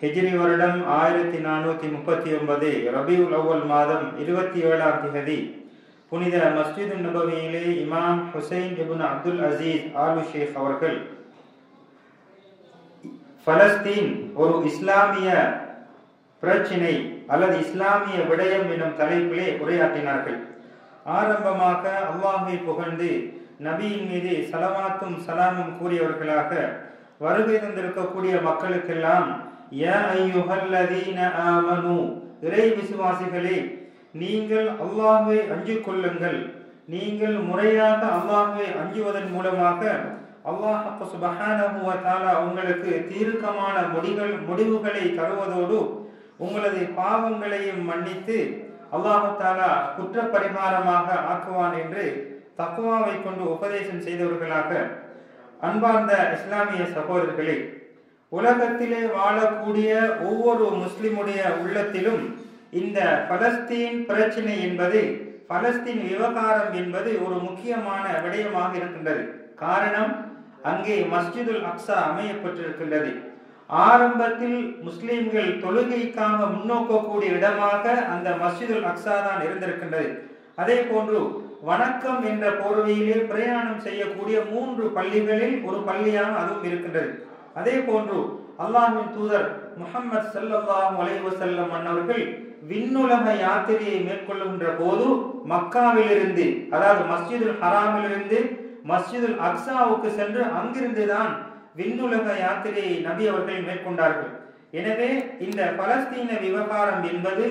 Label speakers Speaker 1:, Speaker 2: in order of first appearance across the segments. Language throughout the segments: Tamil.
Speaker 1: ஹிஜ்ரி வருடம் ஆயிரத்தி நானூற்றி முப்பத்தி ஒன்பது ரபியுல் அவ்வல் மாதம் இருபத்தி ஏழாம் திகதி. புனித மஸ்ஜித் நபவியிலே இமாம் Hussain ibn Abdul Aziz Al Sheikh அவர்கள் பலஸ்தீன் ஒரு இஸ்லாமிய பிரச்சினை அல்லது இஸ்லாமிய விடயம் எனும் தலைப்பிலே உரையாற்றினார்கள். ஆரம்பமாக அல்லாஹை புகழ்ந்து நபியின் மீது சலவாத்தும் சலாமும் கூறியவர்களாக வருகை தந்திருக்கக்கூடிய மக்களுக்கெல்லாம் ஆமனு இறை விசுவாசிகளே நீங்கள் அல்லாஹுவை அஞ்சு கொள்ளுங்கள் நீங்கள் முறையாக அல்லாஹுவை அஞ்சுவதன் மூலமாக அல்லாஹ் சுபஹானஹு உங்களுக்கு தீர்க்கமான முடிகள் முடிவுகளை தருவதோடு உங்களது பாவங்களையும் மன்னித்து அல்லாஹு தாலா குற்ற பரிகாரமாக ஆக்குவான் என்று தக்குவாவை கொண்டு உபதேசம் செய்தவர்களாக அன்பார்ந்த இஸ்லாமிய சகோதரர்களே உலகத்திலே வாழக்கூடிய ஒவ்வொரு முஸ்லிமுடைய உள்ளத்திலும் இந்த பலஸ்தீன் பிரச்சனை என்பது பலஸ்தீன் விவகாரம் என்பது ஒரு முக்கியமான விடயமாக இருக்கின்றது. காரணம் அங்கே மஸ்ஜிதுல் அக்ஸா அமையப்பட்டிருக்கின்றது. ஆரம்பத்தில் முஸ்லிம்கள் தொழுகைக்காக முன்னோக்கக்கூடிய இடமாக அந்த மஸ்ஜிதுல் அக்ஸா தான் இருந்திருக்கின்றது. அதே போன்று வணக்கம் என்ற போர்வையிலே பிரயாணம் செய்யக்கூடிய மூன்று பள்ளிகளில் ஒரு பள்ளியாக அதுவும் இருக்கின்றது. அதே போன்று அல்லாஹின் தூதர் முகமது சல்லாஹ் அலைவசல்லம் அன்னவர்கள் விண்ணுலக யாத்திரையை மேற்கொள்ளுகின்ற போது மக்காவிலிருந்து அதாவது மஸ்ஜிதுல் ஹராமிலிருந்து மஸ்ஜிதுல் அக்ஸாவுக்கு சென்று அங்கிருந்து தான் விண்ணுலக யாத்திரையை நபி அவர்கள் மேற்கொண்டார்கள். எனவே இந்த பலஸ்தீன விவகாரம் என்பது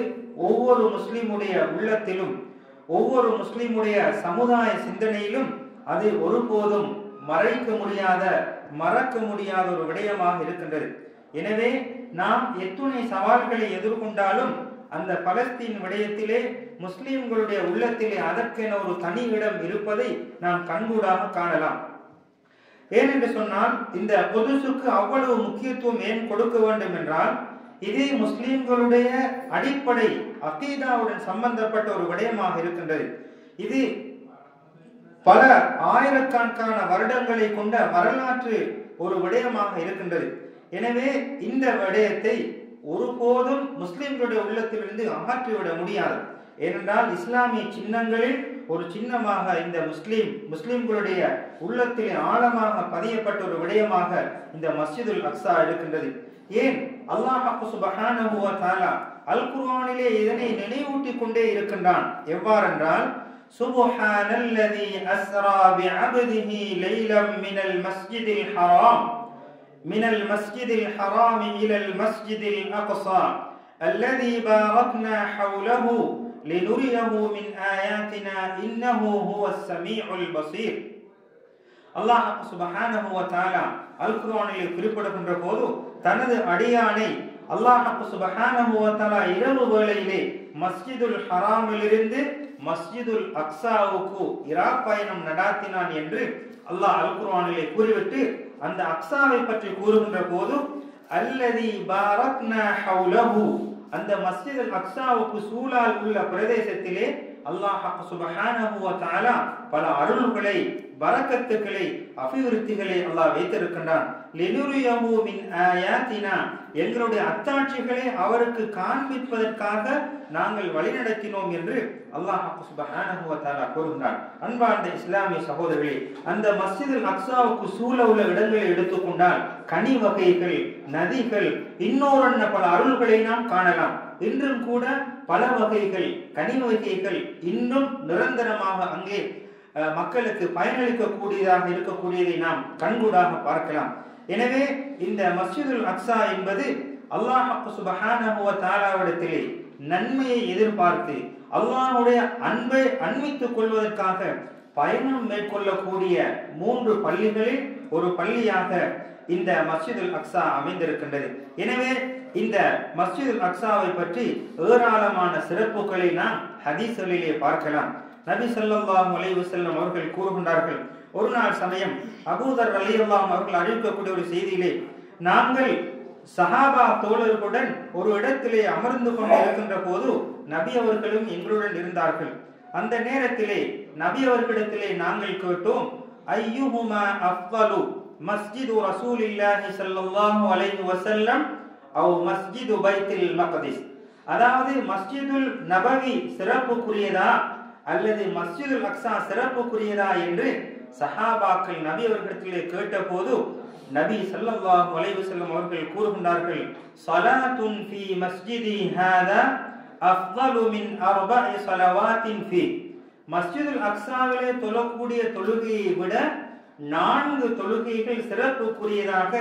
Speaker 1: ஒவ்வொரு முஸ்லிமுடைய உள்ளத்திலும் ஒவ்வொரு முஸ்லிமுடைய சமுதாய சிந்தனையிலும் அது ஒருபோதும் மறைக்க முடியாத மறக்க முடியாத ஒரு விடயமாக இருக்கின்றது. எனவே நாம் எத்துணை சவால்களை எதிர்கொண்டாலும் அந்த பலஸ்தீன் விடயத்திலே முஸ்லிம்களுடைய உள்ளத்திலே அதற்கென ஒரு தனி இடம் இருப்பதை நாம் கண்கூடாக காணலாம். ஏனென்று சொன்னால் இந்த பொதுசுக்கு அவ்வளவு முக்கியத்துவம் ஏன் கொடுக்க வேண்டும் என்றால் இது முஸ்லிம்களுடைய அடிப்படை அகீதாவுடன் சம்பந்தப்பட்ட ஒரு விடயமாக இருக்கின்றது. இது பல ஆயிரக்கணக்கான வருடங்களை கொண்ட வரலாற்று ஒரு விடயமாக இருக்கின்றது. எனவே இந்த விடயத்தை ஒருபோதும் முஸ்லிம்களுடைய உள்ளத்திலிருந்து அகற்றிவிட முடியாது. ஏனென்றால் இஸ்லாமிய சின்னங்களில் ஒரு சின்னமாக இந்த முஸ்லிம் முஸ்லிம்களுடைய உள்ளத்தில் ஆழமாக பதியப்பட்ட ஒரு விடயமாக இந்த மஸ்ஜிதுல் அக்ஸா இருக்கின்றது. ஏன்? அல்லாஹ் சுபஹானஹு வ தஆலா அல் குர்ஆனிலே இதனை நினைவூட்டிக் கொண்டே இருக்கின்றான். எவ்வாறென்றால் சுப்ஹானல்லதி அஸ்ரா பிஅப்திஹி லைலம் மினல் மஸ்ஜிதில் ஹராம் மினல் மஸ்ஜிதில் ஹராம் இலல் மஸ்ஜிதில் அக்ஸா الذي باركنا حوله لنريه من آياتنا إنه هو السميع البصير அல்லாஹ் சுபஹானஹு வ தஆலா அல் குர்ஆனிலே குறிப்பிடுகின்ற போது தனது அடியானை அல்லாஹ் சுபஹானஹு வ தஆலா இரவு வேளையிலே மஸ்ஜிதுல் ஹராமிலிருந்து மஸ்ஜிதுல் அக்ஸாவுக்கு இரா பயணம் நடாத்தினான் என்று அல்லாஹ் அல் குர்ஆனிலே கூறிவிட்டு அந்த அக்ஸாவை பற்றி கூறுகின்ற போது அல்லதி பாரக்னா ஹவுலஹு. அந்த மஸ்ஜித் அல் அக்ஸாவுக்கு சூழால் உள்ள பிரதேசத்திலே அல்லாஹ் சுபஹானஹு வ தஆலா பல அருள்களை பரக்கத்துக்களை அபிவிருத்திகளை அல்லாஹ் வைத்திருக்கின்றான். லினுரியஹு ஆயாத்தினா. எங்களுடைய அத்தாட்சிகளை அவருக்கு காண்பிப்பதற்காக நாங்கள் வழிநடத்தினோம் என்று அல்லாஹ் சுபஹானஹு கூறுகிறார் அன்பார்ந்த இஸ்லாமிய சகோதரர்களே அந்த மஸ்ஜிதுல் அக்ஸாவுக்கு சூழ உள்ள இடங்களை எடுத்துக்கொண்டால் கனி வகைகள் நதிகள் இன்னொரு பல அருள்களை நாம் காணலாம். இன்றும் கூட பல வகைகள் கனி வகைகள் இன்னும் நிரந்தரமாக அங்கே மக்களுக்கு பயனளிக்கக்கூடியதாக இருக்கக்கூடியதை நாம் கண்கூடாக பார்க்கலாம். எனவே இந்த மஸ்ஜிதுல் அக்ஸா என்பது அல்லாஹ் சுபஹானஹுவ தாலாவிடத்திலே நன்மையை எதிர்பார்த்து அல்லாஹுடைய அன்பை அன்பித்துக் கொள்வதற்காக பயணம் மேற்கொள்ளக்கூடிய மூன்று பள்ளிகளில் ஒரு பள்ளியாக இந்த மஸ்ஜிதுல் அக்ஸா அமைந்திருக்கின்றது. எனவே இந்த மஸ்ஜிதுல் அக்ஸாவை பற்றி ஏராளமான சிறப்புகளை நாம் ஹதீஸ்களிலே பார்க்கலாம். நபி ஸல்லல்லாஹு அலைவசல்லம் அவர்கள் கூறுகின்றார்கள் ஒரு நாள் சமயம் அபூதர் ரலியல்லாஹு அவர்கள் அறிவிக்கக்கூடிய ஒரு செய்தியிலே நாங்கள் சஹாபா தோழர்களுடன் ஒரு இடத்திலே அமர்ந்து கொண்டு இருக்கின்ற போது நபி அவர்களும் எங்களுடன் இருந்தார்கள். அந்த நேரத்திலே நபி அவர்களிடத்திலே நாங்கள் கேட்டோம் ஐயுஹுமா அஃவலு மஸ்ஜிது ரசூலில்லாஹி ஸல்லல்லாஹு அலைஹி வஸல்லம் அவ் மஸ்ஜிது பைத்தில் மக்திஸ்? அதாவது மஸ்ஜிதுல் நபவி சிறப்புக்குரியதா அல்லது மஸ்ஜிதுல் அக்ஸா சிறப்புக்குரியதா என்று சஹாபாக்கள் நபி அவர்களிடத்திலே கேட்டபோது நபி ஸல்லல்லாஹு அலைஹி வஸல்லம் அவர்கள் கூறுகின்றார்கள் ஸலாத்துன் ஃபீ மஸ்ஜிதி ஹாதா அஃதலு மின் அர்பஇ ஸலவாத்தின் ஃபீ. மஸ்ஜிதுல் அக்ஸாவிலே தொழக்கூடிய தொழுகையை விட நான்கு தொழுகைகள் சிறப்புக்குரியதாக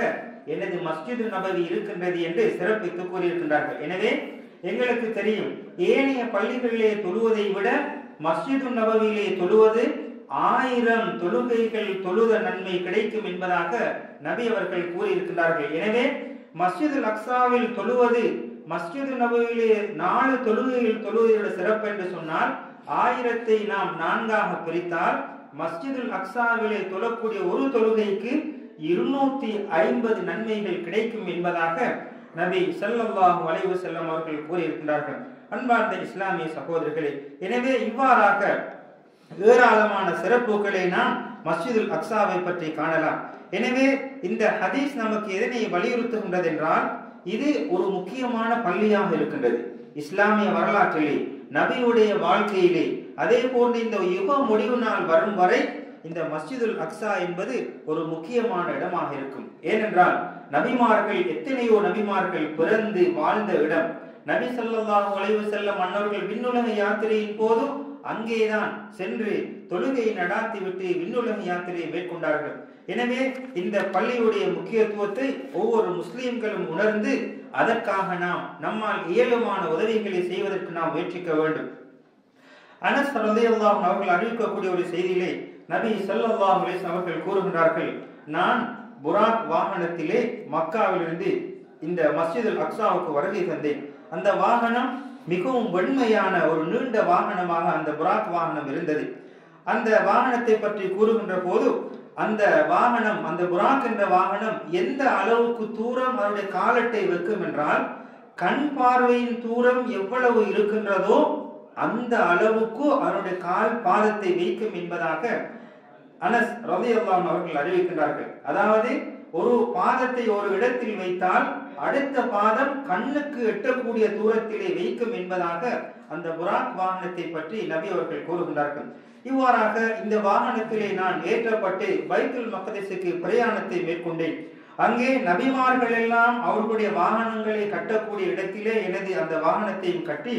Speaker 1: எனது மஸ்ஜிது நபவி இருக்கின்றது என்று சிறப்பித்து கூறியிருக்கின்றார்கள். எனவே எங்களுக்கு தெரியும் ஏனைய பள்ளிகளிலே தொழுவதை விட மஸ்ஜிது நபவியிலே தொழுவது ஆயிரம் தொழுகைகள் தொழுத நன்மை கிடைக்கும் என்பதாக நபி அவர்கள் கூறியிருக்கின்றார்கள். எனவே மஸ்ஜிது லக்ஸாவில் தொழுவது மஸ்ஜிது நபுவிலே நாலு தொழுகைகள் தொழுவதோட சிறப்பு என்று சொன்னால் ஆயிரத்தை நாம் நான்காக பிரித்தால் மஸ்ஜிதுல் அக்ஸாவிலே தொழக்கூடிய ஒரு தொழுகைக்கு இருநூத்தி ஐம்பது நன்மைகள் கிடைக்கும் என்பதாக நபி ஸல்லல்லாஹு வளைவு செல்லம் அவர்கள் கூறியிருக்கிறார்கள் அன்பார்ந்த இஸ்லாமிய சகோதரர்களே எனவே இவ்வாறாக ஏராளமான சிறப்புகளை நாம் மஸ்ஜிதுல் அக்சாவை பற்றி காணலாம். எனவே இந்த ஹதீஸ் நமக்கு எதனை வலியுறுத்துகின்றது என்றால் இது ஒரு முக்கியமான பள்ளியாக இருக்கின்றது. இஸ்லாமிய வரலாற்றிலே நபியுடைய வாழ்க்கையிலே அதே போன்று இந்த யுக முடிவு நாள் வரும் வரை இந்த மஸ்ஜிதுல் அக்ஸா என்பது ஒரு முக்கியமான இடமாக இருக்கும். ஏனென்றால் நபிமார்கள் எத்தனையோ நபிமார்கள் பிறந்து வாழ்ந்த இடம். நபி ஸல்லல்லாஹு உழைவு செல்ல மன்னர்கள் விண்ணுலக யாத்திரையின் போதும் அங்கேதான் சென்று தொழுகையை நடாத்திவிட்டு விண்ணுலக யாத்திரையை மேற்கொண்டார்கள். எனவே இந்த பள்ளியுடைய முக்கியத்துவத்தை ஒவ்வொரு முஸ்லிம்களும் உணர்ந்து அதற்காக நாம் நம்மால் இயலுமான உதவிகளை செய்வதற்கு நாம் முயற்சிக்க வேண்டும். அனஸ் ரலியல்லாஹு அவர்கள் அறிவிக்கக்கூடிய ஒரு செய்தியிலே நபி ஸல்லல்லாஹு அவர்கள் கூறுகின்றார்கள் நான் புராக் வாகனத்திலே மக்காவிலிருந்து இந்த மஸ்ஜிதுல் அக்ஸாவுக்கு வருகை தந்தேன். அந்த வாகனம் மிகவும் வெண்மையான ஒரு நீண்ட வாகனமாக அந்த புராக் வாகனம் இருந்தது. அந்த வாகனத்தை பற்றி கூறுகின்ற போது அந்த வாகனம் அந்த புராக் என்ற வாகனம் எந்த அளவுக்கு தூரம் அதனுடைய காலட்டை வைக்கும் என்றால் கண் பார்வையின் தூரம் எவ்வளவு இருக்கின்றதோ அந்த அளவுக்கு அவருடைய கால் பாதத்தை வைக்கும் என்பதாக அனஸ் ரலியல்லாஹு அவர்கள் அறிவிக்கின்றார்கள். அதாவது ஒரு பாதத்தை ஒரு இடத்தில் வைத்தால் அடுத்த பாதம் கண்ணுக்கு எட்டக்கூடிய தூரத்திலே வைக்கும் என்பதாக அந்த புராக் வாகனத்தை பற்றி நபி அவர்கள் கூறுகின்றார்கள். இவ்வாறாக இந்த வாகனத்திலே நான் ஏற்றப்பட்டு பைத்துல் மக்கதேசுக்கு பிரயாணத்தை மேற்கொண்டேன். அங்கே நபிமார்கள் எல்லாம் அவர்களுடைய வாகனங்களை கட்டக்கூடிய இடத்திலே எனது அந்த வாகனத்தையும் கட்டி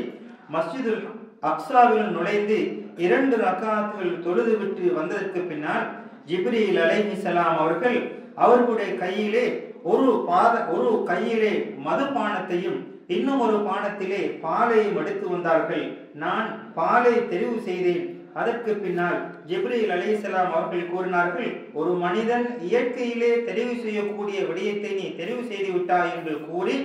Speaker 1: மஸ்ஜிதுல் அக்ஸாவில் நுழைந்து இரண்டு ரக்காத்துகள் தொழுது விட்டு வந்ததற்கு பின்னால் ஜிப்ரீல் அலைஹிசலாம் அவர்கள் அவர்களுடைய கையிலே ஒரு பாத ஒரு கையிலே மதுபானத்தையும் இன்னும் ஒரு பானத்திலே பாலையும் எடுத்து வந்தார்கள். நான் பாலை தெரிவு செய்தேன். அதற்கு பின்னால் ஜிப்ரீல் அலிசலாம் அவர்கள் கூறினார்கள் ஒரு மனிதன் இயற்கையிலே தெரிவு செய்யக்கூடிய விடயத்தை நீ தெரிவு செய்து விட்டாய் என்று கூறி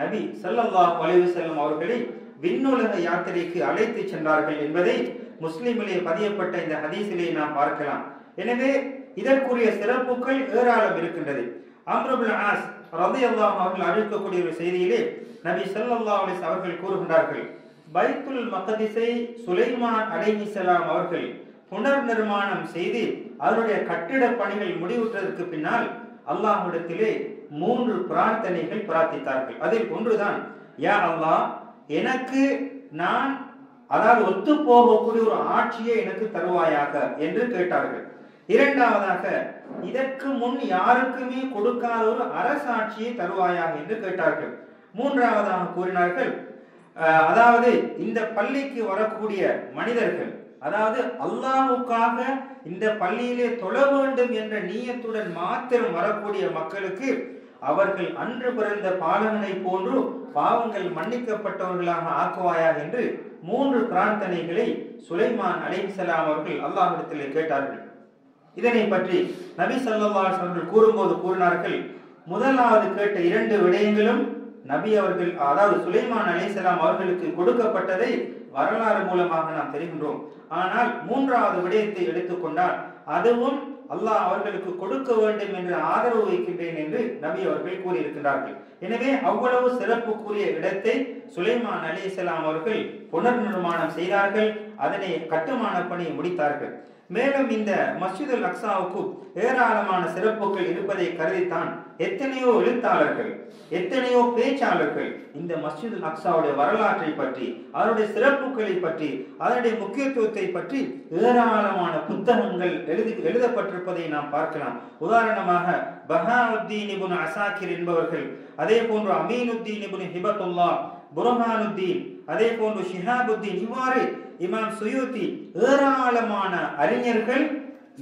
Speaker 1: நபி ஸல்லல்லாஹு அலைஹி அவர்களை விண்ணுலக யாத்திரைக்கு அழைத்து சென்றார்கள் என்பதை முஸ்லிமிலே பதியப்பட்ட இந்த ஹதீஸிலே நாம் பார்க்கலாம். எனவே இதற்குரிய சிறப்புகள் ஏராளம் இருக்கின்றது. அம்ருபுல் ஆஸ் ரலியல்லாஹு அவர்கள் அறிவிக்கக்கூடிய ஒரு செய்தியிலே நபி ஸல்லல்லாஹு அலிஸ் அவர்கள் கூறுகின்றார்கள் பைத்துல் மக்திஸை சுலைமான் அலைஹிஸ்ஸலாம் அவர்கள் புனர் நிர்மாணம் செய்து அவருடைய கட்டிட பணிகள் முடிவுற்றதற்கு பின்னால் அல்லாஹ்விடத்திலே மூன்று பிரார்த்தனைகள் பிரார்த்தித்தார்கள். அதில் ஒன்றுதான் யா அல்லாஹ் எனக்கு நான் அதாவது ஒத்து போகக்கூடிய ஒரு ஆட்சியை எனக்கு தருவாயாக என்று கேட்டார்கள். இரண்டாவதாக இதற்கு முன் யாருக்குமே கொடுக்காத ஒரு அரசாட்சியை தருவாயாக என்று கேட்டார்கள். மூன்றாவதாக கூறினார்கள் அதாவது இந்த பள்ளிக்கு வரக்கூடிய மனிதர்கள் அதாவது அல்லாஹ்வுக்காக இந்த பள்ளியிலே தொழ வேண்டும் என்ற நீயத்துடன் மாத்திரம் வரக்கூடிய மக்களுக்கு அவர்கள் அன்று பிறந்த பாலகனை போன்று பாவங்கள் மன்னிக்கப்பட்டவர்களாக ஆக்குவாயாக என்று மூன்று பிரார்த்தனைகளை சுலைமான் அலைஹிஸ்ஸலாம் அவர்கள் அல்லாஹ்விடத்திலே கேட்டார்கள். இதனை பற்றி நபி ஸல்லல்லாஹு கூறும்போது கூறினார்கள் முதலாவது கேட்ட இரண்டு விடயங்களும் நபி அவர்கள் அதாவது சுலைமான் அலிசலாம் அவர்களுக்கு கொடுக்கப்பட்டதை வரலாறு மூலமாக நாம் தெரிகின்றோம். ஆனால் மூன்றாவது விடயத்தை எடுத்துக்கொண்டால் அதுவும் அல்லாஹ் அவர்களுக்கு கொடுக்க வேண்டும் என்று ஆதரவு வைக்கின்றேன் என்று நபி அவர்கள் கூறியிருக்கிறார்கள் எனவே அவ்வளவு சிறப்புக்குரிய இடத்தை சுலைமான் அலைஹிஸ்ஸலாம் அவர்கள் புனர் நிர்மாணம் செய்தார்கள் அதனை கட்டுமான பணி முடித்தார்கள். மேலும் இந்த மஸ்ஜிதுல் அக்சாவுக்கு ஏராளமான சிறப்புகள் இருப்பதை கருதித்தான் எத்தனையோ எழுத்தாளர்கள் எத்தனையோ பேச்சாளர்கள் இந்த மஸ்ஜிதுல் அக்சாவுடைய வரலாற்றை பற்றி அதனுடைய சிறப்புகளை பற்றி அதனுடைய முக்கியத்துவத்தை பற்றி ஏராளமான புத்தகங்கள் எழுதி எழுதப்பட்டிருப்பதை நாம் பார்க்கலாம். உதாரணமாக பஹாவுத்தீன் இபுன் அசாக்கிர் என்பவர்கள் அதே போன்று அமீனுத்தீன் இபுன் ஹிபத்துல்லா புரஹானுத்தீன் அதே போன்று ஷிஹாபுத்தீன் இவ்வாறு இமாம் சுயூத்தி ஏராளமான அறிஞர்கள்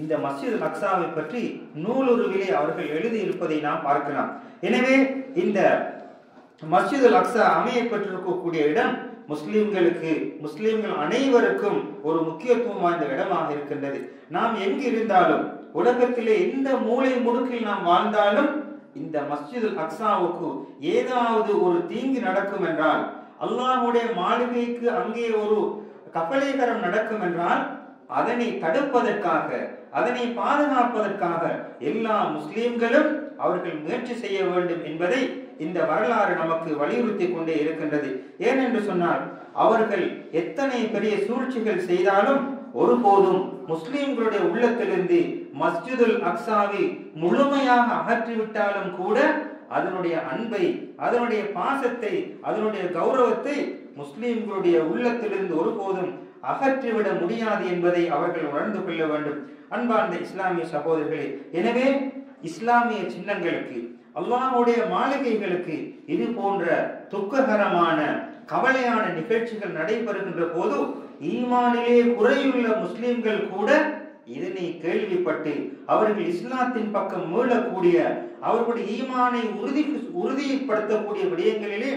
Speaker 1: இந்த மஸ்ஜித் அக்சாவை பற்றி நூலுருவிலே அவர்கள் எழுதி இருப்பதை நாம் பார்க்கலாம். எனவே இந்த மஸ்ஜித் அக்ஸா அமையப்பட்டிருக்கக்கூடிய இடம் முஸ்லிம்களுக்கு முஸ்லிம்கள் அனைவருக்கும் ஒரு முக்கியத்துவம் வாய்ந்த இடமாக இருக்கின்றது. நாம் எங்கு இருந்தாலும் உலகத்திலே எந்த மூலை முடுக்கில் நாம் வாழ்ந்தாலும் இந்த மஸ்ஜிது அக்சாவுக்கு ஏதாவது ஒரு தீங்கு நடக்கும் என்றால் அல்லாஹுடைய மாளிகைக்கு அங்கே ஒரு கப்பலீகரம் நடக்கும் என்றால் அதனை தடுப்பதற்காக அதனை பாதுகாப்பதற்காக எல்லா முஸ்லிம்களும் அவர்கள் முயற்சி செய்ய வேண்டும் என்பதை இந்த வரலாறு நமக்கு வலியுறுத்தி கொண்டே இருக்கின்றது. ஏனென்று சொன்னால் அவர்கள் எத்தனை பெரிய சூழ்ச்சிகள் செய்தாலும் ஒருபோதும் முஸ்லிம்களுடைய உள்ளத்திலிருந்து மஸ்ஜிதுல் அக்ஸாவை முழுமையாக அகற்றிவிட்டாலும் கூட அதனுடைய அன்பை அதனுடைய பாசத்தை அதனுடைய கௌரவத்தை முஸ்லிம்களுடைய உள்ளத்திலிருந்து ஒருபோதும் அகற்றிவிட முடியாது என்பதை அவர்கள் உணர்ந்து கொள்ள வேண்டும். அன்பார்ந்த இஸ்லாமிய சகோதரர்களே எனவே இஸ்லாமிய சின்னங்களுக்கு அல்லாஹுடைய மாளிகைகளுக்கு இது போன்ற துக்ககரமான கவலையான நிகழ்ச்சிகள் நடைபெறுகின்ற போது ஈமானிலே குறையுள்ள முஸ்லிம்கள் கூட இதனை கேள்விப்பட்டு அவர்கள் இஸ்லாத்தின் பக்கம் மீளக்கூடிய அவர்களுடைய ஈமானை உறுதி உறுதிப்படுத்தக்கூடிய விடயங்களிலே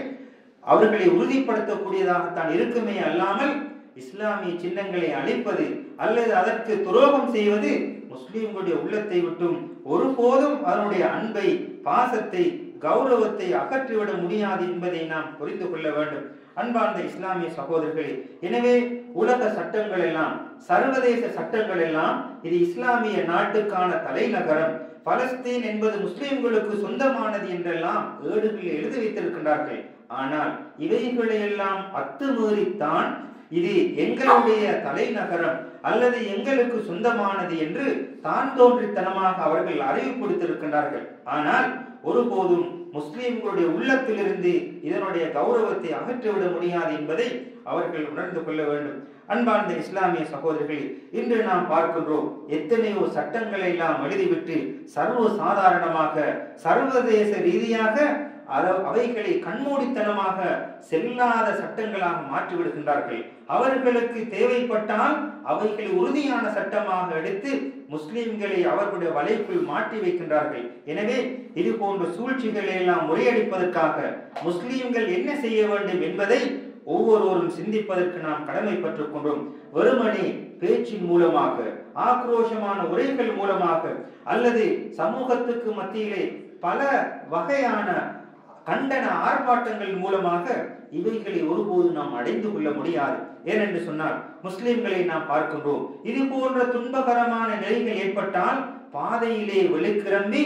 Speaker 1: அவர்களை உறுதிப்படுத்தக்கூடியதாகத்தான் இருக்குமே அல்லாமல் இஸ்லாமிய சின்னங்களை அழிப்பது அல்லது அதற்கு துரோகம் செய்வது முஸ்லீம்களுடைய உள்ளத்தை விட்டும் ஒருபோதும் அதனுடைய அன்பை பாசத்தை கௌரவத்தை அகற்றிவிட முடியாது என்பதை நாம் புரிந்து கொள்ள வேண்டும். அன்பார்ந்த இஸ்லாமிய சகோதரர்களே எனவே உலக சட்டங்கள் எல்லாம் சர்வதேச சட்டங்கள் எல்லாம் இது இஸ்லாமிய நாட்டுக்கான தலைநகரம். பலஸ்தீன் என்பது முஸ்லிம்களுக்கு சொந்தமானது என்றெல்லாம் ஏடுகளில் எழுதி வைத்திருக்கின்றார்கள். ஆனால் இவைகளையெல்லாம் அத்துமீறித்தான் இது எங்களுடைய தலைநகரம் அல்லது எங்களுக்கு சொந்தமானது என்று தான் தோன்றித்தனமாக அவர்கள் அறிவிப்படுத்திருக்கின்றார்கள் ஆனால் ஒருபோதும் முஸ்லீம்களுடைய உள்ளத்திலிருந்து இதனுடைய கௌரவத்தை அகற்றிவிட முடியாது என்பதை அவர்கள் உணர்ந்து கொள்ள வேண்டும். அன்பார்ந்த இஸ்லாமிய சகோதரர்கள் இன்று நாம் பார்க்கின்றோம் எத்தனையோ சட்டங்களை எல்லாம் எழுதிவிட்டு சர்வ சாதாரணமாக சர்வதேச ரீதியாக அவைகளை கண்மூடித்தனமாக செல்லாத சட்டங்களாக மாற்றிவிடுகின்றார்கள். அவர்களுக்கு தேவைப்பட்டால் அவைகளை உறுதியான சட்டமாக எடுத்து முஸ்லிம்களை அவர்களுடைய வலைக்குள் மாட்டி வைக்கின்றார்கள். எனவே இது போன்ற சூழ்ச்சிகளை எல்லாம் முறையடிப்பதற்காக முஸ்லிம்கள் என்ன செய்ய வேண்டும் என்பதை ஒவ்வொருவரும் சிந்திப்பதற்கு நாம் கடமைப்பட்டுக் கொண்டோம். வெறுமனே பேச்சின் மூலமாக ஆக்ரோஷமான உரைகள் மூலமாக அல்லது சமூகத்துக்கு மத்தியிலே பல வகையான கண்டன ஆர்ப்பாட்டங்கள் மூலமாக இவைகளை ஒருபோது நாம் அடைந்து கொள்ள முடியாது. ஏனென்று சொன்னால் முஸ்லிம்களை நாம் பார்க்கின்றோம். இது போன்ற துன்பகரமான நிலைகள் ஏற்பட்டால் பாதையிலே வெளிக்கிளம்பி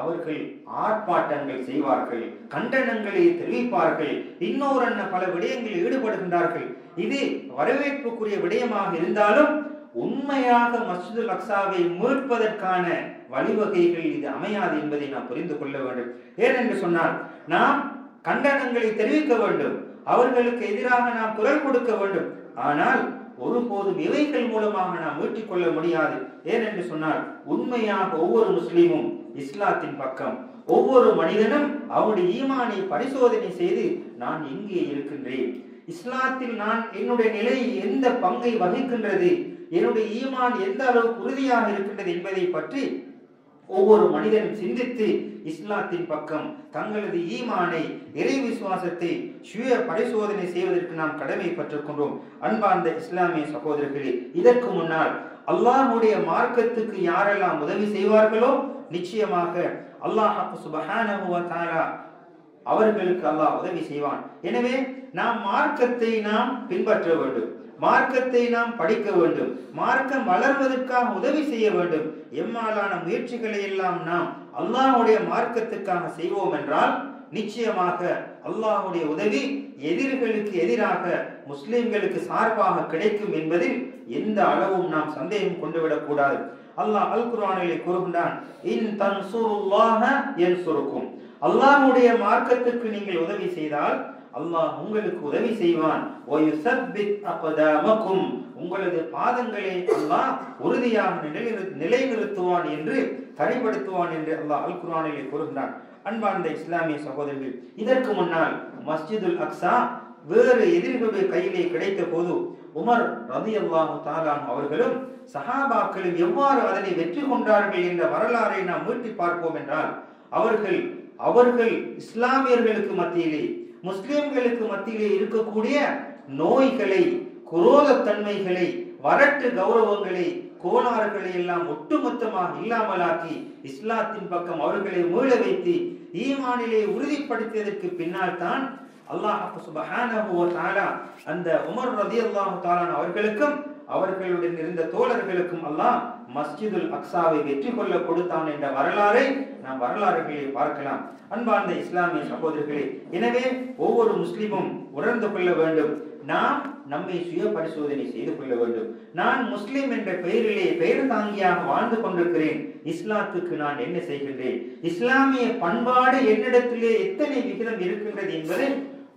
Speaker 1: அவர்கள் ஆர்ப்பாட்டங்கள் செய்வார்கள் கண்டனங்களை தெரிவிப்பார்கள் இன்னொரு பல விடயங்களில் ஈடுபடுகின்றார்கள். இது வரவேற்புக்குரிய விடயமாக இருந்தாலும் உண்மையாக மஸ்ஜிதுல் அக்ஸாவை மீட்பதற்கான வழிவகைகள் இது அமையாது என்பதை நாம் புரிந்து கொள்ள வேண்டும். ஏனென்று சொன்னால் நாம் கண்டனங்களை தெரிவிக்க வேண்டும். அவர்களுக்கு எதிராக நாம் குரல் கொடுக்க வேண்டும். ஆனால் ஒருபோதும் இவைகள் மூலமாக நாம் மீட்டிக் கொள்ள முடியாது. ஏனென்று சொன்னால் உண்மையாக ஒவ்வொரு முஸ்லீமும் இஸ்லாத்தின் பக்கம். ஒவ்வொரு மனிதனும் அவனுடைய ஈமானை பரிசோதனை செய்து நான் எங்கே இருக்கின்றேன். இஸ்லாத்தில் நான் என்னுடைய நிலை எந்த பங்கை வகிக்கின்றது? என்னுடைய ஈமான் எந்த அளவுக்கு உறுதியாக இருக்கின்றது என்பதை பற்றி ஒவ்வொரு மனிதனும் சிந்தித்து இஸ்லாத்தின் பக்கம் தங்களது ஈமானை இறை விசுவாசத்தை சுய பரிசோதனை செய்வதற்கு நாம் கடமை அன்பார்ந்த இஸ்லாமிய சகோதரர்களே இதற்கு முன்னால் அல்லாஹுடைய மார்க்கத்துக்கு யாரெல்லாம் உதவி செய்வார்களோ நிச்சயமாக அல்லாஹ் சுபஹானஹு வ அவர்களுக்கு அல்லாஹ் உதவி செய்வான். எனவே நாம் மார்க்கத்தை நாம் பின்பற்ற வேண்டும். மார்க்கத்தை நாம் படிக்க வேண்டும். மார்க்கம் வளர்வதற்காக உதவி செய்ய வேண்டும். எம்மாலான முயற்சிகளை எல்லாம் நாம் அல்லாஹுடைய மார்க்கத்துக்காக செய்வோம் என்றால் நிச்சயமாக அல்லாஹுடைய உதவி எதிரிகளுக்கு எதிராக முஸ்லிம்களுக்கு சார்பாக கிடைக்கும் என்பதில் எந்த அளவும் நாம் சந்தேகம் கொண்டுவிடக் கூடாது அல்லாஹ் அல் குர்ஆனிலே கூறுகின்றான் இன் தன்சுருல்லாஹ யன்சுருக்கும் அல்லாஹ்வுடைய மார்க்கத்துக்கு நீங்கள் உதவி செய்தால் அல்லாஹ் உங்களுக்கு உதவி செய்வான். உங்களது பாதங்களை அல்லாஹ் உறுதியாக நிலை நிலைநிறுத்துவான் என்று தடைப்படுத்துவான் என்று அல்லாஹ் அல் குரானிலே கூறுகிறான் அன்பார்ந்த இஸ்லாமிய சகோதரர்கள் இதற்கு முன்னால் மஸ்ஜிதுல் அக்ஸா வேறு எதிரிகளுடைய கையிலே கிடைத்த போது உமர் ரலியல்லாஹு தாலான் அவர்களும் சஹாபாக்களும் எவ்வாறு அதனை வெற்றி கொண்டார்கள் என்ற வரலாறை நாம் மீட்டி பார்ப்போம் என்றால் அவர்கள் அவர்கள் இஸ்லாமியர்களுக்கு மத்தியிலே முஸ்லிம்களுக்கு மத்தியிலே இருக்கக்கூடிய நோய்களை குரோதத்தன்மைகளை வரட்டு கௌரவங்களை கோளாறுகளை எல்லாம் ஒட்டுமொத்தமாக இல்லாமலாக்கி இஸ்லாத்தின் பக்கம் அவர்களை மீள வைத்து ஈமானிலே உறுதிப்படுத்தியதற்கு பின்னால் தான் அல்லாஹ் சுபஹானஹு தஆலா அந்த உமர் ரலியல்லாஹு தஆலா அவர்களுக்கும் அவர்களுடன் இருந்த தோழர்களுக்கும் அல்லாஹ் மஸ்ஜிதுல் அக்ஸாவை வெற்றி கொள்ள கொடுத்தான் என்ற வரலாறை நாம் வரலாறுகளை பார்க்கலாம். அன்பார்ந்த இஸ்லாமிய சகோதரர்களே எனவே ஒவ்வொரு முஸ்லிமும் உணர்ந்து கொள்ள வேண்டும். நாம் நம்மை சுய பரிசோதனை செய்து கொள்ள வேண்டும். நான் முஸ்லிம் என்ற பெயரிலே பெயர் தாங்கியாக வாழ்ந்து கொண்டிருக்கிறேன். இஸ்லாத்துக்கு நான் என்ன செய்கின்றேன்? இஸ்லாமிய பண்பாடு என்னிடத்திலே எத்தனை விகிதம் இருக்கின்றது என்பதை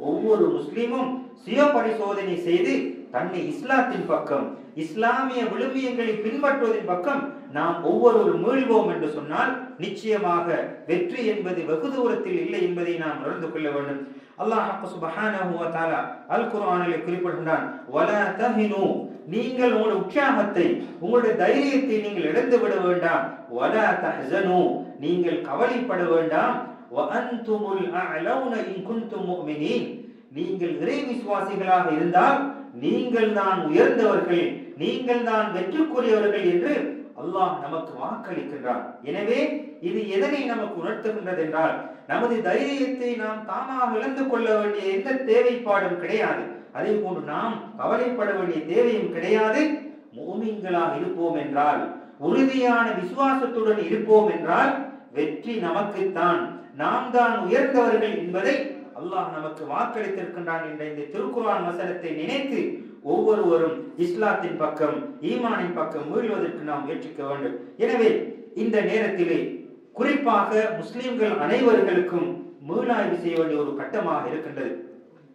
Speaker 1: ஒவ்வொரு முஸ்லிமும் சுய பரிசோதனை செய்து தன்னை இஸ்லாத்தின் பக்கம் இஸ்லாமிய விழுமியங்களை பின்பற்றுவதன் பக்கம் நாம் ஒவ்வொரு மீழ்வோம் என்று சொன்னால் நிச்சயமாக வெற்றி என்பது வெகு தூரத்தில் இல்லை என்பதை நாம் உணர்ந்து கொள்ள வேண்டும். அல்லாஹ் சுபஹானஹு வ தஆலா அல் குர்ஆனிலே குறிப்பிடுகின்றான் வலா தஹினு. நீங்கள் உங்களுடைய உற்சாகத்தை உங்களுடைய தைரியத்தை நீங்கள் இழந்து விட வேண்டாம். வலா தஹ்சனு. நீங்கள் கவலைப்பட வேண்டாம். வ அன்துமுல் அஅலவுன இன் குன்தும் முஃமினீன். நீங்கள் இறை விசுவாசிகளாக இருந்தால் நீங்கள் தான் உயர்ந்தவர்கள். நீங்கள் தான் வெற்றிக்குரியவர்கள் என்று அல்லாஹ் நமக்கு வாக்களிக்கின்றான். எனவே இது எதனை நமக்கு உணர்த்துகின்றது என்றால் நமது தைரியத்தை நாம் தாமாக இழந்து கொள்ள வேண்டிய எந்த தேவைப்பாடும் கிடையாது. அதே போன்று நாம் கவலைப்பட வேண்டிய தேவையும் கிடையாது. மோமின்களாக இருப்போம் என்றால் உறுதியான விசுவாசத்துடன் இருப்போம் என்றால் வெற்றி நமக்குத்தான். நாம் தான் உயர்ந்தவர்கள் என்பதை அல்லாஹ் நமக்கு வாக்களித்திருக்கின்றான் என்ற இந்த திருக்குறான் வசனத்தை நினைத்து ஒவ்வொருவரும் இஸ்லாத்தின் பக்கம் ஈமானின் பக்கம் மீள்வதற்கு நாம் முயற்சிக்க வேண்டும். எனவே இந்த நேரத்திலே குறிப்பாக முஸ்லிம்கள் அனைவர்களுக்கும் மீளாய்வு செய்ய வேண்டிய ஒரு கட்டமாக இருக்கின்றது.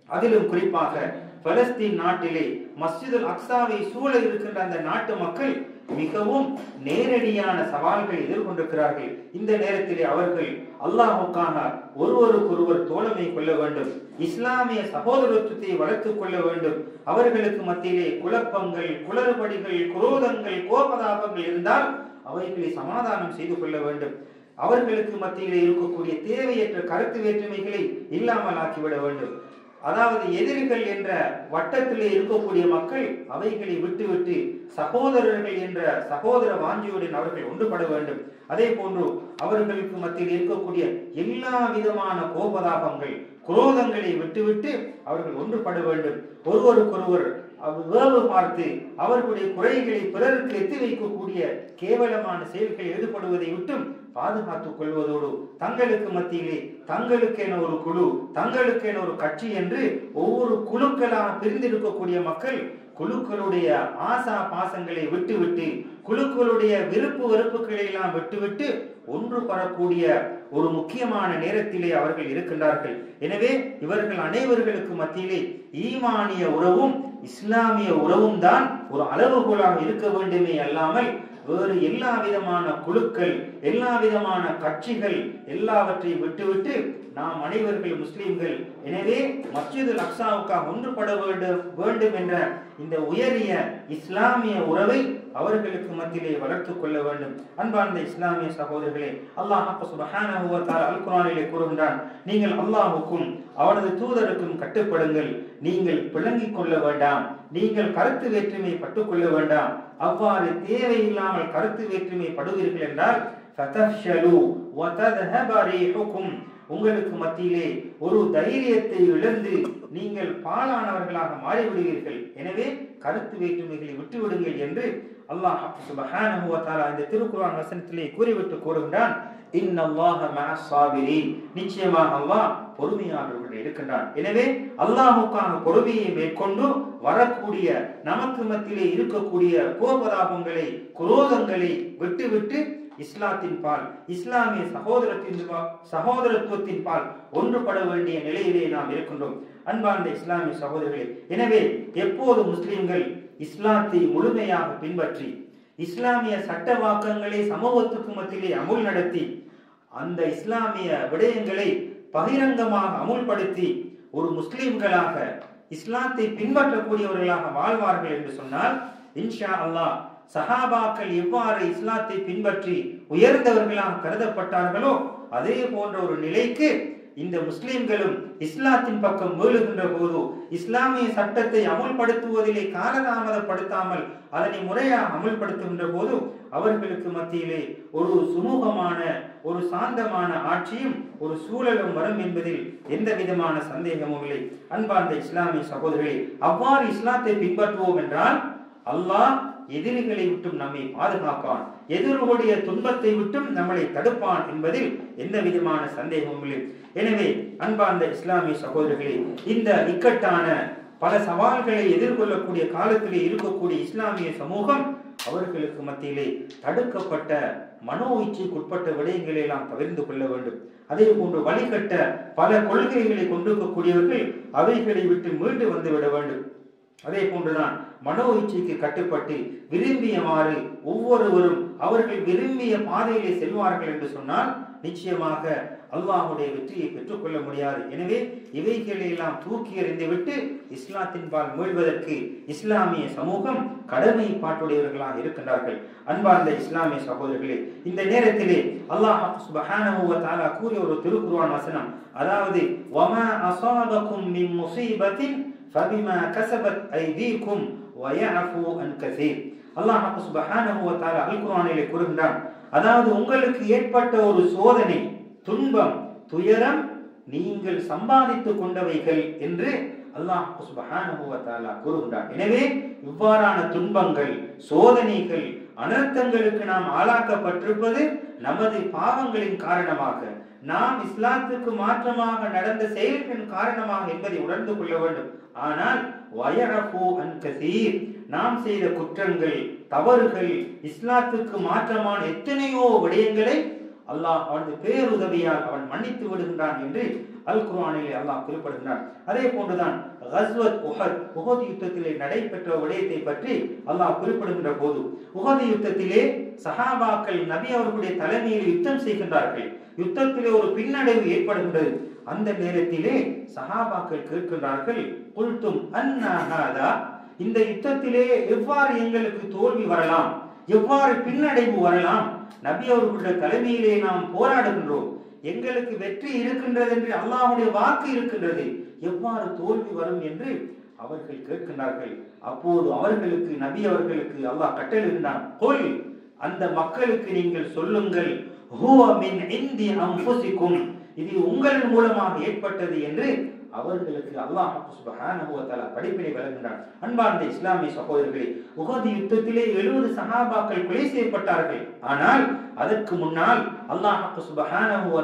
Speaker 1: அதிலும் குறிப்பாக பலஸ்தீன் நாட்டிலே மஸ்ஜிதுல் அக்சாவை சூழ இருக்கின்ற அந்த நாட்டு மக்கள் மிகவும் நேரடியான சவால்களை எதிர்கொண்டிருக்கிறார்கள். இந்த நேரத்திலே அவர்கள் அல்லாஹுக்காக ஒருவருக்கொருவர் தோழமை கொள்ள வேண்டும். இஸ்லாமிய சகோதரத்துவத்தை வளர்த்துக் கொள்ள வேண்டும். அவர்களுக்கு மத்தியிலே குழப்பங்கள் குளறுபடிகள் குரோதங்கள் கோபதாபங்கள் இருந்தால் அவைகளை சமாதானம் செய்து கொள்ள வேண்டும். அவர்களுக்கு மத்தியிலே இருக்கக்கூடிய தேவையற்ற கருத்து வேற்றுமைகளை இல்லாமல் ஆக்கிவிட வேண்டும். அதாவது எதிரிகள் என்ற வட்டத்திலே இருக்கக்கூடிய மக்கள் அவைகளை விட்டுவிட்டு சகோதரர்கள் என்ற சகோதர வாஞ்சியுடன் அவர்கள் ஒன்றுபட வேண்டும். அதே போன்று அவர்களுக்கு மத்தியில் இருக்கக்கூடிய எல்லா விதமான கோபதாபங்கள் குரோதங்களை விட்டுவிட்டு அவர்கள் ஒன்றுபட வேண்டும். ஒருவருக்கொருவர் வேவு பார்த்து அவர்களுடைய குறைகளை பிறருக்கு எத்தி வைக்கக்கூடிய கேவலமான செயல்களில் ஈடுபடுவதை விட்டும் பாதுகாத்துக் கொள்வதோடு தங்களுக்கு மத்தியிலே தங்களுக்கென ஒரு குழு தங்களுக்கென ஒரு கட்சி என்று ஒவ்வொரு குழுக்களாக பிரிந்திருக்கக்கூடிய மக்கள் குழுக்களுடைய ஆசா பாசங்களை விட்டுவிட்டு குழுக்களுடைய விருப்பு வெறுப்புகளை எல்லாம் விட்டுவிட்டு ஒன்று பெறக்கூடிய ஒரு முக்கியமான நேரத்திலே அவர்கள் இருக்கின்றார்கள். எனவே இவர்கள் அனைவர்களுக்கு மத்தியிலே ஈமானிய உறவும் இஸ்லாமிய உறவும் தான் ஒரு அளவுகோலாக இருக்க வேண்டுமே அல்லாமல் வேறு எல்லா விதமான குழுக்கள் எல்லா விதமான கட்சிகள் எல்லாவற்றையும் விட்டுவிட்டு நாம் அனைவர்கள் முஸ்லிம்கள். எனவே மஸ்ஜிது லக்ஸாவுக்காக ஒன்றுபட வேண்டும் வேண்டும் என்ற இந்த உயரிய இஸ்லாமிய உறவை அவர்களுக்கு மத்தியிலே வளர்த்துக் கொள்ள வேண்டும். அன்பார்ந்த இஸ்லாமிய சகோதரர்களே அல்லாஹ் சுபஹானஹு வ தஆலா அல் குர்ஆனிலே கூறுகின்றான் நீங்கள் அல்லாஹ்வுக்கும் அவனது தூதருக்கும் கட்டுப்படுங்கள். நீங்கள் பிளங்கிக் கொள்ள வேண்டாம். நீங்கள் கருத்து வேற்றுமை பட்டுக்கொள்ள வேண்டாம். அவ்வாறு தேவையில்லாமல் கருத்து வேற்றுமை படுவீர்கள் என்றால் உங்களுக்கு மத்தியிலே ஒரு தைரியத்தை இழந்து நீங்கள் பாலானவர்களாக மாறிவிடுவீர்கள். எனவே கருத்து வேற்றுமைகளை விட்டுவிடுங்கள் என்று அல்லாஹ் சுபஹான இந்த திருக்குறான் வசனத்திலே கூறிவிட்டு கூறுகின்றான். நிச்சயமாக அல்லாஹ் பொறுமையாளர்கள் இருக்கின்றான். எனவே அல்லாஹுக்கான பொறுமையை மேற்கொண்டு வரக்கூடிய நமக்கு மத்தியிலே இருக்கக்கூடிய கோபதாபங்களை குரோதங்களை விட்டுவிட்டு இஸ்லாத்தின் பால் இஸ்லாமிய சகோதரத்தின் சகோதரத்துவத்தின் பால் ஒன்றுபட வேண்டிய நிலையிலே நாம் இருக்கின்றோம். அன்பார்ந்த இஸ்லாமிய சகோதரர்களே எனவே எப்போது முஸ்லிம்கள் இஸ்லாத்தை முழுமையாக பின்பற்றி இஸ்லாமிய சட்ட வாக்கங்களை சமூகத்துக்கு மத்தியிலே அமுல் நடத்தி அந்த இஸ்லாமிய விடயங்களை பகிரங்கமாக அமுல்படுத்தி ஒரு முஸ்லிம்களாக இஸ்லாத்தை பின்பற்றக்கூடியவர்களாக வாழ்வார்கள் என்று சொன்னால் இன்ஷா அல்லாஹ் சஹாபாக்கள் எவ்வாறு இஸ்லாத்தை பின்பற்றி உயர்ந்தவர்களாக கருதப்பட்டார்களோ அதே போன்ற ஒரு நிலைக்கு இந்த முஸ்லிம்களும் இஸ்லாத்தின் பக்கம் மீளுகின்ற போது இஸ்லாமிய சட்டத்தை அமுல்படுத்துவதிலே காலதாமதப்படுத்தாமல் அதனை முறையாக அமுல்படுத்துகின்ற போது அவர்களுக்கு மத்தியிலே ஒரு சுமூகமான ஒரு சாந்தமான ஆட்சியும் ஒரு சூழலும் வரும் என்பதில் எந்த விதமான சந்தேகமும் இல்லை. அன்பார்ந்த இஸ்லாமிய சகோதரர்களே அவ்வாறு இஸ்லாத்தை பின்பற்றுவோம் என்றால் அல்லாஹ் எதிரிகளை விட்டும் நம்மை பாதுகாப்பான். எதிர்களுடைய துன்பத்தை விட்டும் நம்மளை தடுப்பான் என்பதில் எந்த விதமான சந்தேகமும் இல்லை. எனவே அன்பார்ந்த இஸ்லாமிய சகோதரர்களே இந்த இக்கட்டான பல சவால்களை எதிர்கொள்ளக்கூடிய காலத்திலே இருக்கக்கூடிய இஸ்லாமிய சமூகம் அவர்களுக்கு மத்தியிலே தடுக்கப்பட்ட மனோ இச்சைக்குட்பட்ட விடயங்களை எல்லாம் தவிர்ந்து கொள்ள வேண்டும். அதே போன்று வழிகட்ட பல கொள்கைகளை கொண்டிருக்கக்கூடியவர்கள் அவைகளை விட்டு மீண்டு வந்து விட வேண்டும். அதே போன்றுதான் மனோ இச்சைக்கு கட்டுப்பட்டு விரும்பியவாறு ஒவ்வொருவரும் அவர்கள் விரும்பிய பாதையிலே செல்வார்கள் என்று சொன்னால் நிச்சயமாக அல்லாஹுடைய வெற்றியை பெற்றுக்கொள்ள முடியாது. எனவே இவைகளை எல்லாம் தூக்கி எறிந்துவிட்டு இஸ்லாத்தின் பால் மீள்வதற்கு இஸ்லாமிய சமூகம் கடமை பாட்டுடையவர்களாக இருக்கின்றார்கள். அன்பார்ந்த இஸ்லாமிய சகோதரர்களே இந்த நேரத்திலே அல்லாஹ் சுப்ஹானஹு கூறிய ஒரு திருக்குர்ஆன் வசனம் அதாவது வமா அஸாபகும் மின் ஃபபிமா கசபத் ஐதீக்கும் வயஃபு அன் கசீர் அல்லாஹ் சுபஹானஹு வ தஆலா அல் குர்ஆனிலே கூறுகின்றான் அதாவது உங்களுக்கு ஏற்பட்ட ஒரு சோதனை துன்பம் துயரம் நீங்கள் சம்பாதித்து கொண்டவைகள் என்று அல்லாஹ் சுபஹானஹு வ தஆலா எனவே இவ்வாறான துன்பங்கள் சோதனைகள் அனர்த்தங்களுக்கு நாம் ஆளாக்கப்பட்டிருப்பது நமது பாவங்களின் காரணமாக. நாம் இஸ்லாத்துக்கு மாற்றமாக நடந்த செயல்களின் காரணமாக என்பதை உணர்ந்து கொள்ள வேண்டும். ஆனால் வயரஃபு அன்கசீர் நாம் செய்த குற்றங்கள் தவறுகள் இஸ்லாத்துக்கு மாற்றமான எத்தனையோ விடயங்களை அல்லாஹ் அவனது பேருதவியால் அவன் மன்னித்து விடுகின்றான் என்று அல் குர்ஆனிலே அல்லாஹ் குறிப்பிடுகின்றான். அதே போன்றுதான் ஹஸ்வத் உஹத் உஹத் யுத்தத்திலே நடைபெற்ற விடயத்தை பற்றி அல்லாஹ் குறிப்பிடுகின்ற போது உஹத் யுத்தத்திலே சஹாபாக்கள் நபி அவர்களுடைய தலைமையில் யுத்தம் செய்கின்றார்கள். யுத்தத்திலே ஒரு பின்னடைவு ஏற்படுகின்றது. அந்த நேரத்திலே சஹாபாக்கள் கேட்கின்றார்கள் குல்தும் அன்னாகாதா இந்த யுத்தத்திலே எவ்வாறு எங்களுக்கு தோல்வி வரலாம்? எவ்வாறு பின்னடைவு வரலாம்? நபி அவர்களுடைய தலைமையிலே நாம் போராடுகின்றோம். எங்களுக்கு வெற்றி இருக்கின்றது என்று அல்லாஹுடைய வாக்கு இருக்கின்றது. எவ்வாறு தோல்வி வரும் என்று அவர்கள் கேட்கின்றார்கள். அப்போது அவர்களுக்கு நபி அவர்களுக்கு அல்லாஹ் கட்டளிருந்தான் கொல் அந்த மக்களுக்கு நீங்கள் சொல்லுங்கள். ஹுவ மின் இந்தி அன்ஃபுசிக்கும் இது உங்கள் மூலமாக ஏற்பட்டது என்று அவர்களுக்கு அல்லாஹ் சுப்ஹானஹு வ படிப்பினை வழங்குகிறார் அன்பார்ந்த இஸ்லாமிய சகோதரர்களே உகது யுத்தத்திலே 70 சஹாபாக்கள் கொலை செய்யப்பட்டார்கள். ஆனால் அதற்கு முன்னால் அல்லாஹ் சுப்ஹானஹு வ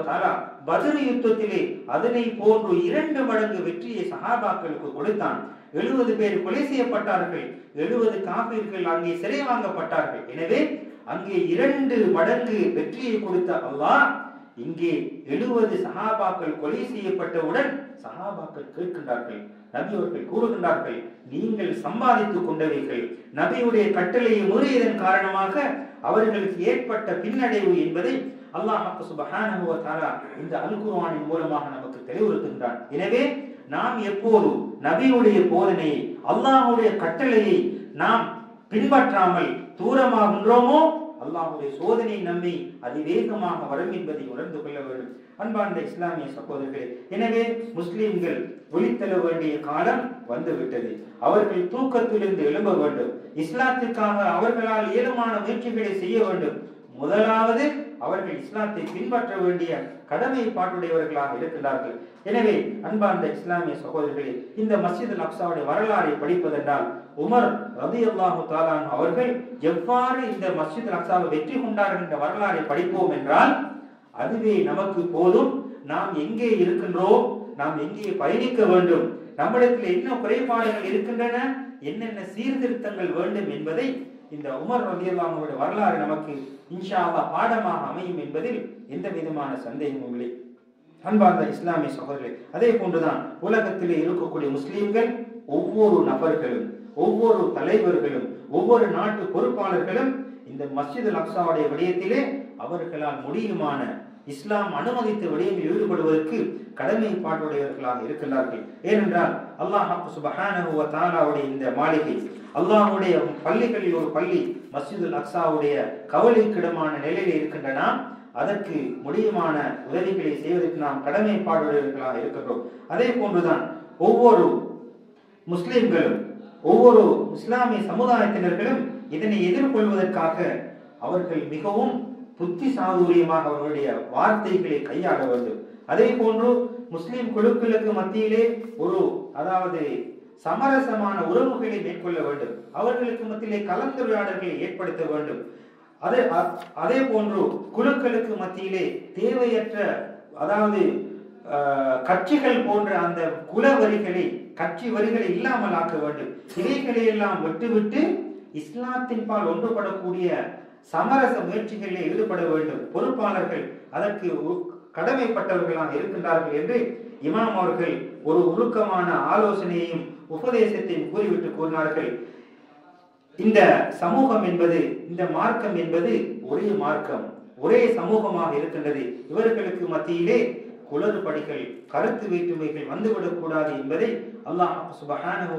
Speaker 1: யுத்தத்திலே அதனை போன்று இரண்டு மடங்கு வெற்றியை சஹாபாக்களுக்கு கொடுத்தான். 70 பேர் கொலை செய்யப்பட்டார்கள். எழுபது காப்பீர்கள் அங்கே சிறை வாங்கப்பட்டார்கள். எனவே அங்கே இரண்டு மடங்கு வெற்றியை கொடுத்த அல்லாஹ் இங்கே எழுபது சஹாபாக்கள் கொலை செய்யப்பட்டவுடன் சகாபாக்கள் கேட்கின்றார்கள் நபி அவர்கள் கூறுகின்றார்கள் நீங்கள் சம்பாதித்துக் கொண்டவைகள் நபியுடைய கட்டளையை முறையதன் காரணமாக அவர்களுக்கு ஏற்பட்ட பின்னடைவு என்பதை அல்லாஹ் சுபஹானஹு வ இந்த அல் குர்ஆனின் மூலமாக நமக்கு தெளிவுறுத்துகின்றார் எனவே நாம் எப்போது நபியுடைய போதனையை அல்லாஹுடைய கட்டளையை நாம் பின்பற்றாமல் தூரமாகின்றோமோ அல்லாஹுடைய சோதனை நம்மை அதிவேகமாக வரும் என்பதை உணர்ந்து கொள்ள வேண்டும். அன்பார்ந்த இஸ்லாமிய சகோதரர்களே எனவே முஸ்லிம்கள் ஒழித்தள வேண்டிய காலம் வந்துவிட்டது. அவர்கள் தூக்கத்திலிருந்து எழும்ப வேண்டும். இஸ்லாத்திற்காக அவர்களால் இயலுமான முயற்சிகளை செய்ய வேண்டும். முதலாவது அவர்கள் இஸ்லாத்தை பின்பற்ற வேண்டிய கடமைப்பாட்டுடையவர்களாக இருக்கிறார்கள் எனவே அன்பார்ந்த இஸ்லாமிய சகோதரர்களே இந்த மஸ்ஜித் அல் வரலாறை படிப்பதென்றால் உமர் ரதியல்லாஹு தாலான் அவர்கள் எவ்வாறு இந்த மஸ்ஜித் அல் வெற்றி கொண்டார்கள் என்ற வரலாறை படிப்போம் என்றால் அதுவே நமக்கு போதும். நாம் எங்கே இருக்கின்றோம் நாம் எங்கே பயணிக்க வேண்டும் நம்மிடத்தில் என்ன குறைபாடுகள் இருக்கின்றன என்னென்ன சீர்திருத்தங்கள் வேண்டும் என்பதை இந்த உமர் ரலியல்லாஹுடைய வரலாறு நமக்கு இன்ஷா அல்லாஹ் பாடமாக அமையும் என்பதில் எந்த விதமான சந்தேகமும் இல்லை. அன்பார்ந்த இஸ்லாமிய சகோதரர்களே அதே போன்றுதான் உலகத்திலே இருக்கக்கூடிய முஸ்லீம்கள் ஒவ்வொரு நபர்களும் ஒவ்வொரு தலைவர்களும் ஒவ்வொரு நாட்டு பொறுப்பாளர்களும் இந்த மஸ்ஜித் அக்சாவுடைய விடயத்திலே அவர்களால் முடியுமான இஸ்லாம் அனுமதித்த விடயங்களில் ஈடுபடுவதற்கு கடமைப்பாட்டுடையவர்களாக இருக்கிறார்கள் ஏனென்றால் அல்லாஹ் சுபஹானஹு வ இந்த மாளிகை அல்லாஹுடைய பள்ளிகளில் ஒரு பள்ளி மஸ்ஜிதுல் அக்ஸாவுடைய கவலைக்கிடமான நிலையில் இருக்கின்றன. அதற்கு முடியுமான உதவிகளை செய்வதற்கு நாம் கடமைப்பாடுடையவர்களாக இருக்கின்றோம். அதே போன்றுதான் ஒவ்வொரு முஸ்லிம்களும் ஒவ்வொரு இஸ்லாமிய சமுதாயத்தினர்களும் இதனை எதிர்கொள்வதற்காக அவர்கள் மிகவும் புத்தி சாதுரியமாக அவர்களுடைய வார்த்தைகளை கையாள வேண்டும். அதே போன்று முஸ்லிம் குழுக்களுக்கு மத்தியிலே ஒரு அதாவது சமரசமான உறவுகளை மேற்கொள்ள வேண்டும். அவர்களுக்கு மத்தியிலே கலந்துரையாடல்களை ஏற்படுத்த வேண்டும். அதே அ- அதே போன்று குழுக்களுக்கு மத்தியிலே தேவையற்ற அதாவது கட்சிகள் போன்ற அந்த குல வரிகளை கட்சி வரிகளை இல்லாமல் ஆக்க வேண்டும். இவைகளை எல்லாம் விட்டுவிட்டு இஸ்லாத்தின் பால் ஒன்றுபடக்கூடிய சமரச முயற்சிகளில் ஈடுபட வேண்டும். பொறுப்பாளர்கள் அதற்கு கடமைப்பட்டவர்களாக இருக்கின்றார்கள் என்று இமாம் அவர்கள் ஒரு உருக்கமான ஆலோசனையையும் உபதேசத்தையும் கூறிவிட்டு கூறினார்கள். இந்த சமூகம் என்பது இந்த மார்க்கம் என்பது ஒரே மார்க்கம் ஒரே சமூகமாக இருக்கின்றது. இவர்களுக்கு மத்தியிலே குளறுபடிகள் கருத்து வேற்றுமைகள் வந்துவிடக் கூடாது என்பதை அல்லாஹ் சுபஹானஹு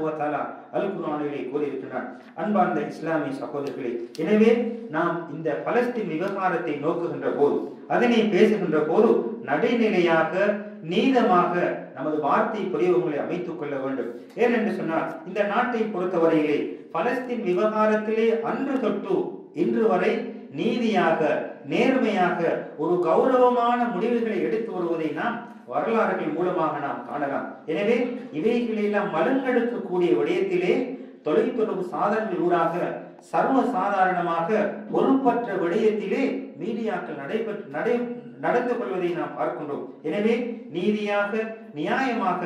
Speaker 1: அல் குரானிலே கூறியிருக்கிறான் அன்பார்ந்த இஸ்லாமிய சகோதரர்களே எனவே நாம் இந்த பலஸ்தீன் விவகாரத்தை நோக்குகின்ற போது அதனை பேசுகின்ற போது நடைநிலையாக நீதமாக நமது வார்த்தை புரியவங்களை அமைத்துக் கொள்ள வேண்டும். ஏனென்று சொன்னால் இந்த நாட்டை பொறுத்தவரையிலே பலஸ்தீன் விவகாரத்திலே அன்று தொட்டு இன்று வரை நீதியாக நேர்மையாக ஒரு கௌரவமான முடிவுகளை எடுத்து வருவதை நாம் வரலாறுகள் மூலமாக நாம் காணலாம். எனவே இவைகளெல்லாம் மலங்கெடுக்கக்கூடிய விடயத்திலே தொலைத்தொடர்பு சாதனங்களூடாக சர்வ சாதாரணமாக பொறுப்பற்ற விடயத்திலே மீடியாக்கள் நடைபெற்று நடை நடந்து கொள்வதை நாம் பார்க்கின்றோம். எனவே நீதியாக நியாயமாக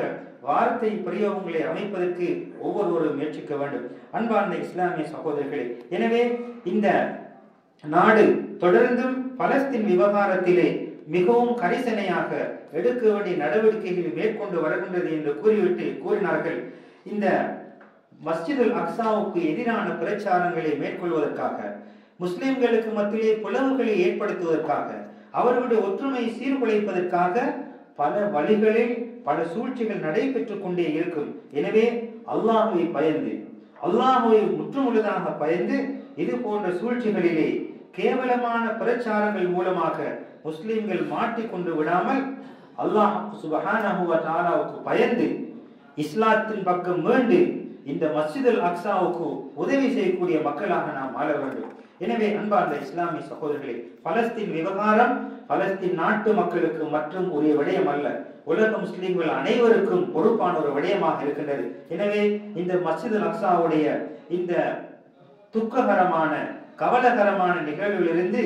Speaker 1: வார்த்தை பிரயோகங்களை அமைப்பதற்கு ஒவ்வொருவரும் முயற்சிக்க வேண்டும். அன்பார்ந்த இஸ்லாமிய சகோதரர்களே எனவே இந்த நாடு தொடர்ந்தும் பலஸ்தீன் விவகாரத்திலே மிகவும் கரிசனையாக எடுக்க வேண்டிய நடவடிக்கைகளை மேற்கொண்டு வருகின்றது என்று கூறிவிட்டு கூறினார்கள். இந்த மஸ்ஜிதுல் அக்ஸாவுக்கு எதிரான பிரச்சாரங்களை மேற்கொள்வதற்காக முஸ்லிம்களுக்கு மத்தியிலே புலவுகளை ஏற்படுத்துவதற்காக அவர்களுடைய ஒற்றுமையை சீர்குலைப்பதற்காக பல வழிகளில் பல சூழ்ச்சிகள் நடைபெற்றுக் கொண்டே இருக்கும். எனவே அல்லாஹுவை பயந்து அல்லாஹுவை முற்றுமுழுதாக பயந்து இது போன்ற சூழ்ச்சிகளிலே கேவலமான பிரச்சாரங்கள் மூலமாக முஸ்லிம்கள் மாட்டிக்கொண்டு விடாமல் அல்லாஹ் சுபஹானஹு பயந்து இஸ்லாத்தின் பக்கம் மீண்டு இந்த மஸ்ஜிதுல் அக்சாவுக்கு உதவி செய்யக்கூடிய மக்களாக நாம் வாழ வேண்டும். எனவே அன்பார்ந்த இஸ்லாமிய சகோதரர்களே பலஸ்தீன் விவகாரம் பலஸ்தீன் நாட்டு மக்களுக்கு மற்றும் உரிய விடயம் அல்ல. உலக முஸ்லிம்கள் அனைவருக்கும் பொறுப்பான ஒரு விடயமாக இருக்கின்றது. எனவே இந்த மஸ்ஜிதுல் அக்ஸாவுடைய இந்த துக்ககரமான கவலகரமான நிகழ்விலிருந்து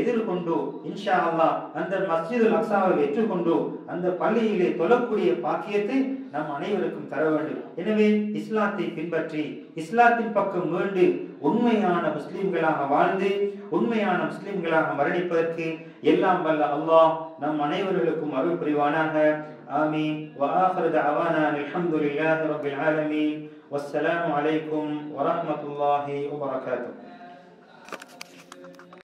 Speaker 1: எதிர்கொண்டு இன்ஷா அல்லாஹ் அந்த மஸ்ஜிதுல் அக்ஸாவை வெற்றி கொண்டு அந்த பள்ளியிலே தொழக்கூடிய பாக்கியத்தை நம் அனைவருக்கும் தர வேண்டும் எனவே இஸ்லாத்தை பின்பற்றி இஸ்லாத்தின் பக்கம் மீண்டு உண்மையான முஸ்லிம்களாக வாழ்ந்து உண்மையான முஸ்லிம்களாக மரணிப்பதற்கு எல்லாம் வல்ல அல்லாஹ் நம் அனைவர்களுக்கும் அருள் புரிவானாக ஆமீன் وآخر دعوانا الحمد لله رب العالمين والسلام عليكم ورحمة الله وبركاته